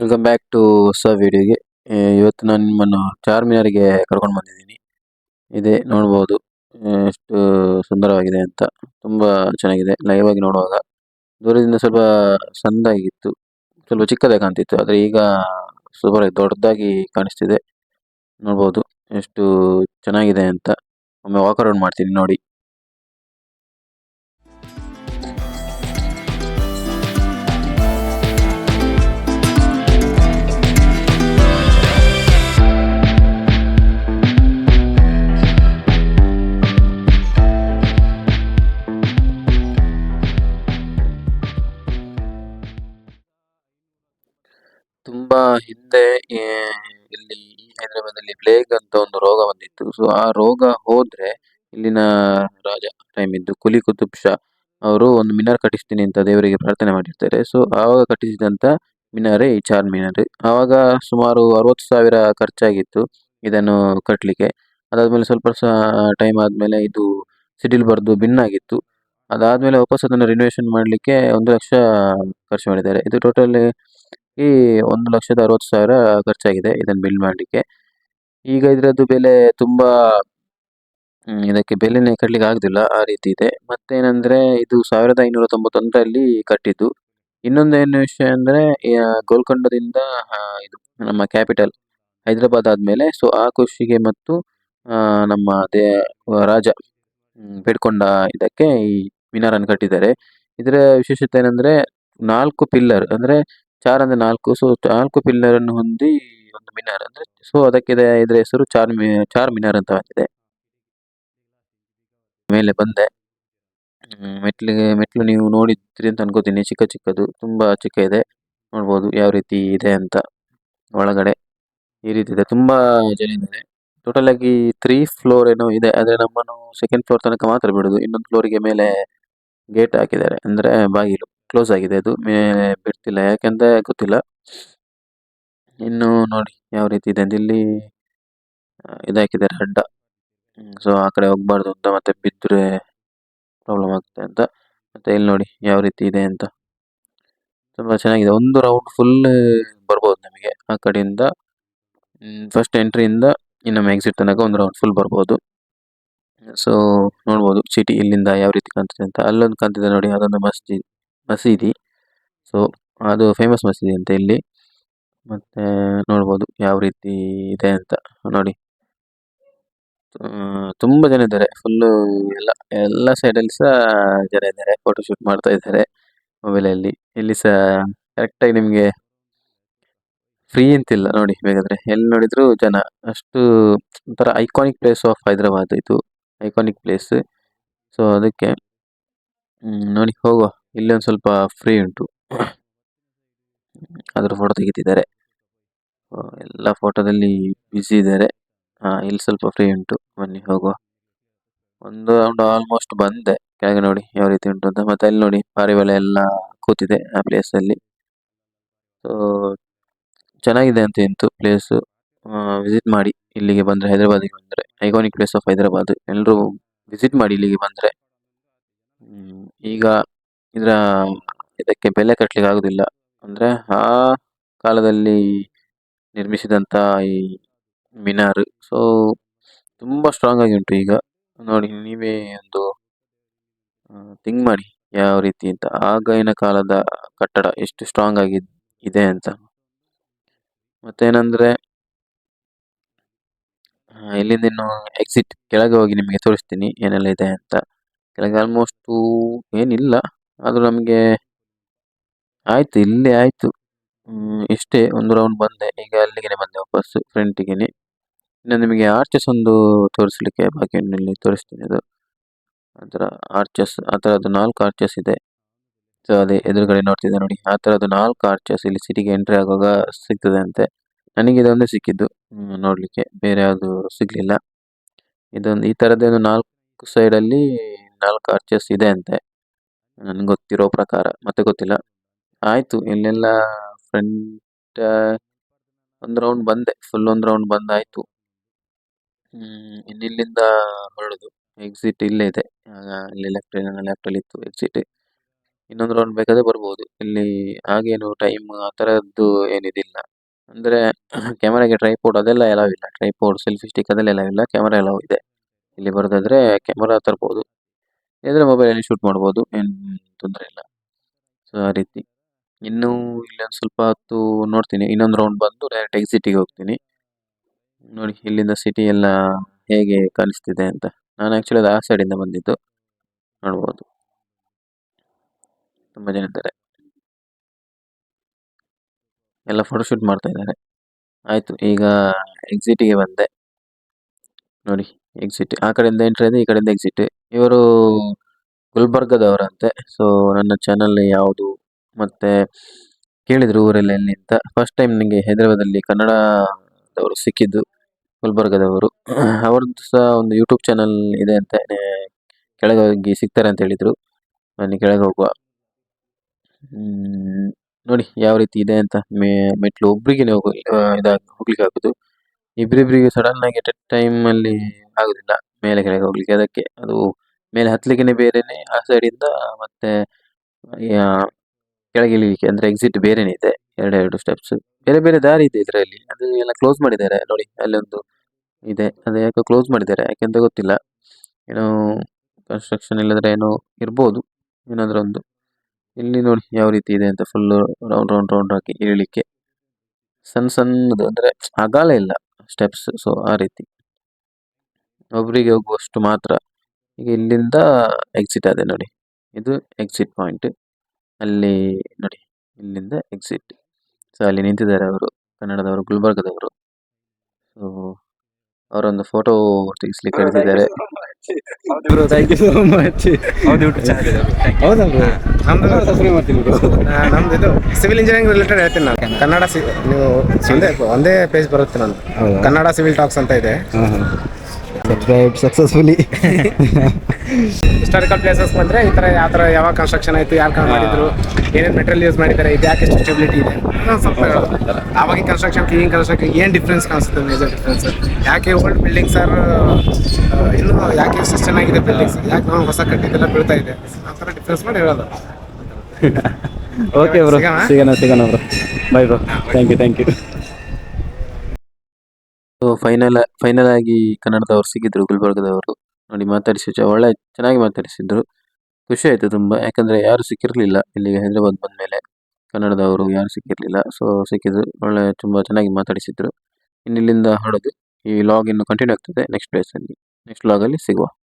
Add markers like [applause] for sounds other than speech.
Welcome back to ಹೊಸ ವಿಡಿಯೋಗೆ ಇವತ್ತು ನಾನು ನಿಮ್ಮನ್ನು ಚಾರ್ಮಿನಾರಿಗೆ ಕರ್ಕೊಂಡು ಬಂದಿದ್ದೀನಿ. ಇದೆ, ನೋಡ್ಬೋದು. ಎಷ್ಟು ಸುಂದರವಾಗಿದೆ ಅಂತ. ತುಂಬ ಚೆನ್ನಾಗಿದೆ. ಲೈವ್ ಆಗಿ ನೋಡುವಾಗ. ದೂರದಿಂದ ಸ್ವಲ್ಪ ಸಂದಾಗಿತ್ತು. ಸ್ವಲ್ಪ ಚಿಕ್ಕದಾಗಿ ಕಾಣ್ತಿತ್ತು. ಆದರೆ ಈಗ ಸೂಪರ್ ದೊಡ್ಡದಾಗಿ ಕಾಣಿಸ್ತಿದೆ. ನೋಡ್ಬೋದು. ಎಷ್ಟು ಚೆನ್ನಾಗಿದೆ ಅಂತ. ಒಮ್ಮೆ ವಾಕ್ ಅರೌಂಡ್ ಮಾಡ್ತೀನಿ ನೋಡಿ. ತುಂಬಾ ಹಿಂದೆ ಇಲ್ಲಿ ಈ ಹೈದರಾಬಾದಲ್ಲಿ ಪ್ಲೇಗ್ ಅಂತ ಒಂದು ರೋಗ ಬಂದಿತ್ತು. ಸೊ ಆ ರೋಗ ಹೋದ್ರೆ ಇಲ್ಲಿನ ರಾಜ ಟೈಮ್ ಇದ್ದು ಕುಲಿ ಕುತುಬ್ ಶಾ ಅವರು ಒಂದು ಮಿನಾರ್ ಕಟ್ಟಿಸ್ತೀನಿ ಅಂತ ದೇವರಿಗೆ ಪ್ರಾರ್ಥನೆ ಮಾಡಿರ್ತಾರೆ. ಸೊ ಆವಾಗ ಕಟ್ಟಿಸಿದಂತ ಮಿನಾರೆ ಈ ಚಾರ್ ಮಿನಾರ್. ಆವಾಗ ಸುಮಾರು ಅರವತ್ತು ಸಾವಿರ ಖರ್ಚಾಗಿತ್ತು ಇದನ್ನು ಕಟ್ಟಲಿಕ್ಕೆ ಅದಾದ್ಮೇಲೆ ಸ್ವಲ್ಪ ಟೈಮ್ ಆದ್ಮೇಲೆ ಇದು ಸಿಡಿಲ್ ಬರೆದು ಬಿನ್ ಭಿನ್ನಾಗಿತ್ತು ಅದಾದ್ಮೇಲೆ ವಾಪಸ್ ಅದನ್ನು ರಿನೋವೇಷನ್ ಮಾಡಲಿಕ್ಕೆ ಒಂದು ಲಕ್ಷ ಖರ್ಚು ಮಾಡಿದ್ದಾರೆ. ಇದು ಟೋಟಲ್ ಈ ಒಂದು ಲಕ್ಷದ ಅರವತ್ತು ಸಾವಿರ ಖರ್ಚಾಗಿದೆ ಇದನ್ನು ಬಿಲ್ಡ್ ಮಾಡಲಿಕ್ಕೆ. ಈಗ ಇದರದ್ದು ಬೆಲೆ ತುಂಬ ಇದಕ್ಕೆ ಬೆಲೆನೇ ಕಟ್ಟಲಿಕ್ಕೆ ಆಗುದಿಲ್ಲ, ಆ ರೀತಿ ಇದೆ. ಮತ್ತೇನಂದ್ರೆ ಇದು ಸಾವಿರದ ಐನೂರ ತೊಂಬತ್ತೊಂದರಲ್ಲಿ ಕಟ್ಟಿದ್ದು. ಇನ್ನೊಂದು ಏನು ವಿಷಯ ಅಂದ್ರೆ ಗೋಲ್ಕೊಂಡದಿಂದ ಇದು ನಮ್ಮ ಕ್ಯಾಪಿಟಲ್ ಹೈದರಾಬಾದ್ ಆದಮೇಲೆ ಸೊ ಆ ಖುಷಿಗೆ ಮತ್ತು ನಮ್ಮ ದೇ, ರಾಜ ಬಿಡ್ಕೊಂಡ ಬೇಡ್ಕೊಂಡ ಇದಕ್ಕೆ ಈ ಮಿನಾರನ್ನು ಕಟ್ಟಿದ್ದಾರೆ. ಇದರ ವಿಶೇಷತೆ ಏನಂದ್ರೆ ನಾಲ್ಕು ಪಿಲ್ಲರ್ ಅಂದ್ರೆ ಚಾರ್ ಅಂದ್ರೆ ನಾಲ್ಕು ಸೊ ನಾಲ್ಕು ಪಿಲ್ಲರ್ ಅನ್ನು ಹೊಂದಿ ಒಂದು ಮಿನಾರ್ ಅಂದ್ರೆ ಸೊ ಅದಕ್ಕೆ ಇದೆ- ಇದರ ಹೆಸರು ಚಾರ್ ಚಾರ್ ಮಿನಾರ್ ಅಂತ ಆಗಿದೆ ಮೇಲೆ ಬಂದೆ. ಮೆಟ್ಲಿಗೆ ಮೆಟ್ಲು ನೀವು ನೋಡಿದ್ರಿ ಅಂತ ಅನ್ಕೋತೀನಿ. ಚಿಕ್ಕ ಚಿಕ್ಕದು, ತುಂಬಾ ಚಿಕ್ಕ ಇದೆ. ನೋಡ್ಬೋದು ಯಾವ ರೀತಿ ಇದೆ ಅಂತ ಒಳಗಡೆ. ಈ ರೀತಿ ಇದೆ. ತುಂಬಾ ಜನ ಇದೆ ಟೋಟಲ್ ಆಗಿ ತ್ರೀ ಫ್ಲೋರ್ ಏನೋ ಇದೆ. ಆದ್ರೆ ನಮ್ಮನ್ನು ಸೆಕೆಂಡ್ ಫ್ಲೋರ್ ತನಕ ಮಾತ್ರ ಬಿಡುದು. ಇನ್ನೊಂದು ಫ್ಲೋರಿಗೆ ಮೇಲೆ ಗೇಟ್ ಹಾಕಿದ್ದಾರೆ. ಅಂದ್ರೆ ಬಾಗಿಲು. ಕ್ಲೋಸ್ ಆಗಿದೆ ಅದು. ಬಿಡ್ತಿಲ್ಲ. ಯಾಕೆಂದ್ರೆ ಗೊತ್ತಿಲ್ಲ. ಇನ್ನು ನೋಡಿ ಯಾವ ರೀತಿ ಇದೆ ಅಂತ. ಇಲ್ಲಿ ಇದಾಕಿದ್ದಾರೆ ಅಡ್ಡ. ಸೊ ಆ ಕಡೆ ಹೋಗ್ಬಾರ್ದು ಅಂತ ಮತ್ತೆ ಬಿದ್ರೆ ಪ್ರಾಬ್ಲಮ್ ಆಗುತ್ತೆ ಅಂತ. ಮತ್ತೆ ಇಲ್ಲಿ ನೋಡಿ ಯಾವ ರೀತಿ ಇದೆ ಅಂತ. ತುಂಬಾ ಚೆನ್ನಾಗಿದೆ. ಒಂದು ರೌಂಡ್ ಫುಲ್ ಬರ್ಬೋದು ನಿಮಗೆ. ಆ ಕಡೆಯಿಂದ ಫಸ್ಟ್ ಎಂಟ್ರಿಯಿಂದ ಇನ್ನೊಮ್ಮೆ ಎಕ್ಸಿಟ್ ತನಕ ಒಂದು ರೌಂಡ್ ಫುಲ್ ಬರ್ಬೋದು. ಸೊ ನೋಡ್ಬೋದು ಸಿಟಿ ಇಲ್ಲಿಂದ ಯಾವ ರೀತಿ ಕಾಣ್ತಿದೆ ಅಂತ. ಅಲ್ಲೊಂದು ಕಾಣ್ತಿದೆ ನೋಡಿ, ಅದೊಂದು ಮಸ್ಜಿದ್. ಮಸೀದಿ. ಸೊ ಅದು ಫೇಮಸ್ ಮಸೀದಿ ಅಂತ ಇಲ್ಲಿ. ಮತ್ತೆ ನೋಡ್ಬೋದು ಯಾವ ರೀತಿ ಇದೆ ಅಂತ ನೋಡಿ. ತುಂಬ ಜನ ಇದ್ದಾರೆ. ಫುಲ್ಲು ಎಲ್ಲ ಎಲ್ಲ ಸೈಡಲ್ಲಿ ಸಹ ಜನ ಇದ್ದಾರೆ. ಫೋಟೋ ಶೂಟ್ ಮಾಡ್ತಾ ಇದ್ದಾರೆ ಮೊಬೈಲಲ್ಲಿ ಇಲ್ಲಿ ಸಹ ಕರೆಕ್ಟಾಗಿ ನಿಮಗೆ ಫ್ರೀ ಅಂತಿಲ್ಲ ನೋಡಿ, ಬೇಕಾದ್ರೆ. ಎಲ್ಲಿ ನೋಡಿದ್ರು ಜನ. ಅಷ್ಟು ಒಂಥರ ಐಕಾನಿಕ್ ಪ್ಲೇಸ್ ಆಫ್ ಹೈದರಾಬಾದ್ ಇದು. ಐಕಾನಿಕ್ ಪ್ಲೇಸ್ ಸೊ ಅದಕ್ಕೆ ನೋಡಿ ಹೋಗುವ. ಇಲ್ಲಿ ಒಂದು ಸ್ವಲ್ಪ ಫ್ರೀ ಉಂಟು. ಅದ್ರ ಫೋಟೋ ತೆಗಿತಿದ್ದಾರೆ. ಎಲ್ಲ ಫೋಟೋದಲ್ಲಿ ಬ್ಯುಸಿ ಇದ್ದಾರೆ. ಇಲ್ಲಿ ಸ್ವಲ್ಪ ಫ್ರೀ ಉಂಟು. ಬನ್ನಿ, ಹೋಗುವ. ಒಂದು ರೌಂಡ್ ಆಲ್ಮೋಸ್ಟ್ ಬಂದೆ. ಕೆಳಗೆ ನೋಡಿ ಯಾವ ರೀತಿ ಉಂಟು ಅಂತ. ಮತ್ತೆ ಅಲ್ಲಿ ನೋಡಿ ಪಾರಿವಾಳ ಎಲ್ಲ ಕೂತಿದೆ ಆ ಪ್ಲೇಸ್ ಅಲ್ಲಿ. ಸೊ ಚೆನ್ನಾಗಿದೆ ಅಂತ ಇಂತು ಪ್ಲೇಸ್ ವಿಸಿಟ್ ಮಾಡಿ ಇಲ್ಲಿಗೆ ಬಂದ್ರೆ, ಹೈದರಾಬಾದಿಗೆ ಬಂದ್ರೆ ಐಕಾನಿಕ್ ಪ್ಲೇಸ್ ಆಫ್ ಹೈದರಾಬಾದ್. ಎಲ್ಲರೂ ವಿಸಿಟ್ ಮಾಡಿ ಇಲ್ಲಿಗೆ ಬಂದ್ರೆ. ಈಗ ಇದರ, ಇದಕ್ಕೆ ಬೆಲೆ ಕಟ್ಟಲಿಕ್ಕೆ ಆಗುದಿಲ್ಲ. ಅಂದ್ರೆ ಆ ಕಾಲದಲ್ಲಿ ನಿರ್ಮಿಸಿದಂತ ಈ ಮಿನಾರ್. ಸೊ ತುಂಬಾ ಸ್ಟ್ರಾಂಗ್ ಆಗಿ ಉಂಟು ಈಗ. ನೋಡಿ, ನೀವೇ ಒಂದು ಥಿಂಕ್ ಮಾಡಿ ಯಾವ ರೀತಿ ಅಂತ. ಆಗಿನ ಕಾಲದ ಕಟ್ಟಡ ಎಷ್ಟು ಸ್ಟ್ರಾಂಗ್ ಆಗಿ ಇದೆ ಅಂತ. ಮತ್ತೇನಂದರೆ ಇಲ್ಲಿಂದ ಇನ್ನು ಎಕ್ಸಿಟ್ ಕೆಳಗೆ ಹೋಗಿ ನಿಮಗೆ ತೋರಿಸ್ತೀನಿ ಏನೆಲ್ಲ ಇದೆ ಅಂತ. ಕೆಳಗೆ ಆಲ್ಮೋಸ್ಟು ಏನಿಲ್ಲ. ಆದ್ರೂ ನಮಗೆ ಆಯ್ತು, ಇಲ್ಲಿ ಆಯಿತು. ಇಷ್ಟೇ ಒಂದು ರೌಂಡ್ ಬಂದೆ. ಈಗ ಅಲ್ಲಿಗೆ ಬಂದೆ ವಾಪಸ್ ಫ್ರೆಂಟಿಗೆ ಇನ್ನು ನಿಮಗೆ ಆರ್ಚಸ್ ಒಂದು ತೋರಿಸ್ಲಿಕ್ಕೆ ಬಾಕಿ ಇಲ್ಲಿ ತೋರಿಸ್ತೀನಿ ಅದು. ಅದರ ಆರ್ಚಸ್ ಆ ಥರದ್ದು ನಾಲ್ಕು ಆರ್ಚಸ್ ಇದೆ. ಸೊ ಅದೇ ಎದುರುಗಡೆ ನೋಡ್ತಿದ್ದೆ ನೋಡಿ. ಆ ಥರದ್ದು ನಾಲ್ಕು ಆರ್ಚಸ್ ಇಲ್ಲಿ ಸಿಟಿಗೆ ಎಂಟ್ರಿ ಆಗುವಾಗ ಸಿಗ್ತದೆ ಅಂತೆ. ನನಗೆ ಇದೊಂದೇ ಸಿಕ್ಕಿದ್ದು. ನೋಡಲಿಕ್ಕೆ. ಬೇರೆ ಯಾವುದು ಸಿಗಲಿಲ್ಲ. ಇದೊಂದು ಈ ಥರದ್ದೇ ಒಂದು ನಾಲ್ಕು ಸೈಡಲ್ಲಿ ನಾಲ್ಕು ಆರ್ಚಸ್ ಇದೆ ಅಂತೆ. ನನ್ಗೆ ಗೊತ್ತಿರೋ ಪ್ರಕಾರ, ಮತ್ತೆ ಗೊತ್ತಿಲ್ಲ. ಆಯಿತು, ಇಲ್ಲೆಲ್ಲ ಫ್ರಂಟ್ ಒಂದು ರೌಂಡ್ ಬಂದೆ ಫುಲ್ ಒಂದು ರೌಂಡ್ ಬಂದಾಯಿತು. ಇನ್ನಿಲ್ಲಿಂದ ಹೊರಡೋದು. ಎಕ್ಸಿಟ್ ಇಲ್ಲೇ ಇದೆ. ಇಲ್ಲಿ ಲೆಫ್ಟ್ ಲೆಫ್ಟಲ್ಲಿ ಇತ್ತು ಎಕ್ಸಿಟ್ ಇನ್ನೊಂದು ರೌಂಡ್ ಬೇಕಾದ್ರೆ ಬರ್ಬೋದು. ಇಲ್ಲಿ ಹಾಗೇನು ಟೈಮ್ ಆ ಥರದ್ದು ಏನಿದಿಲ್ಲ. ಅಂದರೆ ಕ್ಯಾಮರಾಗೆ ಟ್ರೈಪೋಡ್ ಅದೆಲ್ಲ ಎಲ್ಲವಿಲ್ಲ ಟ್ರೈಪೋಡ್ ಸೆಲ್ಫಿ ಸ್ಟಿಕ್ ಅದೆಲ್ಲ ಇಲ್ಲ. ಕ್ಯಾಮರಾ ಎಲ್ಲವೂ ಇದೆ. ಇಲ್ಲಿ ಬರೋದಾದರೆ ಕ್ಯಾಮರಾ ತರ್ಬೋದು. ಇಲ್ಲದ್ರೆ ಮೊಬೈಲಲ್ಲಿ ಶೂಟ್ ಮಾಡ್ಬೋದು, ಏನು ತೊಂದರೆ ಇಲ್ಲ. ಸೊ ಆ ರೀತಿ. ಇನ್ನೂ ಇಲ್ಲೊಂದು ಸ್ವಲ್ಪ ಹೊತ್ತು ನೋಡ್ತೀನಿ. ಇನ್ನೊಂದು ರೌಂಡ್ ಬಂದು ಡೈರೆಕ್ಟ್ ಎಕ್ಸಿಟಿಗೆ ಹೋಗ್ತೀನಿ. ನೋಡಿ, ಇಲ್ಲಿಂದ ಸಿಟಿ ಎಲ್ಲ ಹೇಗೆ ಕಾಣಿಸ್ತಿದೆ ಅಂತ. ನಾನು ಆ್ಯಕ್ಚುಲಿ ಅದು ಆ ಸೈಡಿಂದ ಬಂದಿದ್ದು. ನೋಡ್ಬೋದು. ತುಂಬ ಜನ ಇದ್ದಾರೆ. ಎಲ್ಲ ಫೋಟೋಶೂಟ್ ಮಾಡ್ತಾ ಇದ್ದಾರೆ. ಆಯಿತು, ಈಗ ಎಕ್ಸಿಟಿಗೆ ಬಂದೆ. ನೋಡಿ ಎಕ್ಸಿಟ್ ಆ ಕಡೆಯಿಂದ ಎಂಟ್ರಿ ಇದೆ, ಈ ಕಡೆಯಿಂದ ಎಕ್ಸಿಟ್ ಇವರು ಗುಲ್ಬರ್ಗದವರಂತೆ. ಸೊ ನನ್ನ ಚಾನಲ್ ಯಾವುದು ಮತ್ತೆ ಕೇಳಿದ್ರು ಊರಲ್ಲಿ ಎಲ್ಲಿ ಅಂತ. ಫಸ್ಟ್ ಟೈಮ್ ನನಗೆ ಹೈದರಾಬಾದಲ್ಲಿ ಕನ್ನಡದವರು ಸಿಕ್ಕಿದ್ದು ಗುಲ್ಬರ್ಗದವರು. ಅವ್ರದ್ದು ಸಹ ಒಂದು ಯೂಟ್ಯೂಬ್ ಚಾನಲ್ ಇದೆ ಅಂತ ಕೆಳಗೆ ಹೋಗಿ ಸಿಗ್ತಾರೆ ಅಂತ ಹೇಳಿದರು. ನಾನು ಕೆಳಗೆ ಹೋಗುವ. ನೋಡಿ ಯಾವ ರೀತಿ ಇದೆ ಅಂತ. ಮೇ, ಮೆಟ್ಲು ಒಬ್ರಿಗೆ ಹೋಗಿ, ಇದಾಗ ಹೋಗ್ಲಿಕ್ಕೆ ಆಗೋದು ಇಬ್ಬರಿಬ್ರಿಗೆ ಸಡನ್ ಆಗಿ ಅಟ್ ಟೈಮ್ ಅಲ್ಲಿ ಆಗುದಿಲ್ಲ. ಮೇಲೆ ಕೆಳಗೆ ಹೋಗ್ಲಿಕ್ಕೆ, ಅದಕ್ಕೆ ಅದು ಮೇಲೆ ಹತ್ಲಿಕ್ಕೆನೆ ಬೇರೆನೆ ಆ ಸೈಡ್ ಇಂದ ಮತ್ತೆ ಕೆಳಗೆ ಇಳಿಲಿಕ್ಕೆ, ಅಂದ್ರೆ ಎಕ್ಸಿಟ್ ಬೇರೆನೆ ಇದೆ, ಎರಡೆರಡು ಸ್ಟೆಪ್ಸ್ ಬೇರೆ ಬೇರೆ ದಾರಿ ಇದೆ ಇದರಲ್ಲಿ, ಅದು ಎಲ್ಲ ಕ್ಲೋಸ್ ಮಾಡಿದ್ದಾರೆ ನೋಡಿ ಅಲ್ಲೊಂದು ಇದೆ, ಅದು ಯಾಕೆ ಕ್ಲೋಸ್ ಮಾಡಿದ್ದಾರೆ, ಯಾಕೆಂತ ಗೊತ್ತಿಲ್ಲ. ಏನೋ ಕನ್ಸ್ಟ್ರಕ್ಷನ್ ಇಲ್ಲದ್ರೆ ಏನೋ ಇರ್ಬೋದು, ಏನಾದ್ರೂ ಒಂದು. ಇಲ್ಲಿ ನೋಡಿ ಯಾವ ರೀತಿ ಇದೆ ಅಂತ ಫುಲ್ ರೌಂಡ್ ರೌಂಡ್ ರೌಂಡ್ ಹಾಕಿ ಇಳಿಲಿಕ್ಕೆ. ಸಣ್ಣ ಸಣ್ಣದು, ಅಂದ್ರೆ ಅಗಾಲ ಇಲ್ಲ ಸ್ಟೆಪ್ಸ್ ಸೊ ಆ ರೀತಿ. ಒಬ್ರಿಗೆ ಹೋಗುವಷ್ಟು ಮಾತ್ರ ಈಗ ಇಲ್ಲಿಂದ ಎಕ್ಸಿಟ್ ಅದೇ ನೋಡಿ. ಇದು ಎಕ್ಸಿಟ್ ಪಾಯಿಂಟ್ ಅಲ್ಲಿ ನೋಡಿ ಇಲ್ಲಿಂದ ಎಕ್ಸಿಟ್ ಸೊ ಅಲ್ಲಿ ನಿಂತಿದ್ದಾರೆ ಅವರು ಕನ್ನಡದವರು ಗುಲ್ಬರ್ಗದವರು. ಸೊ ಅವರೊಂದು ಫೋಟೋ ತೆಗಿಸ್ಲಿಕ್ಕೆ ಕರೆದಿದ್ದಾರೆ. Bro thank you so much ಹೌದು ಯೂಟ್ಯೂಬ್ ಚಾನಲ್ ಇದೆ ಹೌದಾ ಬ್ರೋ ನಮ್ದು ಸಬ್ಸ್ಕ್ರೈಬ್ ಮಾಡ್ತೀನಿ ಬ್ರೋ ಇದು ಸಿವಿಲ್ ಇಂಜಿನಿಯರಿಂಗ್ ರಿಲೇಟೆಡ್ ಹೇಳ್ತೀನಿ ನಾನು. ಕನ್ನಡ ಸಿ ನೀವು ಒಂದೇ ಪೇಜ್ ಬರುತ್ತೆ ನಾನು ಕನ್ನಡ ಸಿವಿಲ್ ಟಾಕ್ಸ್ ಅಂತ ಇದೆ. ಸಬ್ಸ್ಕ್ರೈಬ್ ಸಕ್ಸಸ್ಫುಲಿ ಹಿಸ್ಟಾರಿಕಲ್ ಪ್ಲೇಸಸ್ ಬಂದರೆ ಈ ಥರ ಯಾವ ಥರ ಯಾವಾಗ ಕನ್ಸ್ಟ್ರಕ್ಷನ್ ಆಯಿತು ಯಾರು ಕಾರಣ ಮಾಡಿದ್ರು ಏನೇನು ಮೆಟೀರಿಯಲ್ ಯೂಸ್ ಮಾಡಿದ್ದಾರೆ ಇದು ಯಾಕೆ ಸ್ಟೆಬಿಲಿಟಿ ಇದೆ? ಆವಾಗ ಸ್ವಲ್ಪ ಆವಾಗಿನ ಕನ್ಸ್ಟ್ರಕ್ಷನ್ ಈಗಿನ ಕನ್ಸ್ಟ್ರಕ್ಷನ್ ಏನು ಡಿಫ್ರೆನ್ಸ್ ಕಾಣಿಸುತ್ತೆ ಮೇಜರ್ ಡಿಫ್ರೆನ್ಸ್ ಯಾಕೆ ಓಲ್ಡ್ ಬಿಲ್ಡಿಂಗ್ಸ್ ಆರ್ ಇನ್ನು ಯಾಕೆ ಸಿಸ್ಟಮ್ ಚೆನ್ನಾಗಿದೆ ಬಿಲ್ಡಿಂಗ್ಸ್ ಯಾಕೆ ನಾವು ಹೊಸ ಕಟ್ಟಿದ್ದೆಲ್ಲ ಬೀಳ್ತಾ ಇದೆ? ಆ ಥರ ಡಿಫ್ರೆನ್ಸ್ ಮಾಡಿ ಹೇಳೋದು. [laughs] ಓಕೆ ಬ್ರೋ ಸಿಗೋಣ? ಸಿಗೋಣ bro bye bro thank you thank you final final ಆಗಿ ಕನ್ನಡದವರು ಸಿಕ್ಕಿದ್ರು, ಗುಲ್ಬರ್ಗದವರು. ನೋಡಿ ಮಾತಾಡಿಸಿ ಒಳ್ಳೆ, ಚೆನ್ನಾಗಿ ಮಾತಾಡಿಸಿದ್ರು. ಖುಷಿ ಆಯ್ತು ತುಂಬಾ. ಯಾಕಂದ್ರೆ ಯಾರು ಸಿಕ್ಕಿರಲಿಲ್ಲ ಇಲ್ಲಿಗೆ ಹೈದರಾಬಾದ್ ಬಂದ್ಮೇಲೆ. ಕನ್ನಡದವರು ಯಾರು ಸಿಕ್ಕಿರಲಿಲ್ಲ. ಸೊ ಸಿಕ್ಕಿದ್ರು. ಒಳ್ಳೆ, ತುಂಬಾ ಚೆನ್ನಾಗಿ ಮಾತಾಡಿಸಿದ್ರು. ಇನ್ನು ಇಲ್ಲಿಂದ ಹೊರಡೋದು. ಈ ಲಾಗ್ ಇನ್ನು ಕಂಟಿನ್ಯೂ ಆಗ್ತದೆ. ನೆಕ್ಸ್ಟ್ ಪ್ಲೇಸ್ ಅಲ್ಲಿ. ನೆಕ್ಸ್ಟ್ ಲಾಗ್ ಅಲ್ಲಿ ಸಿಗುವ.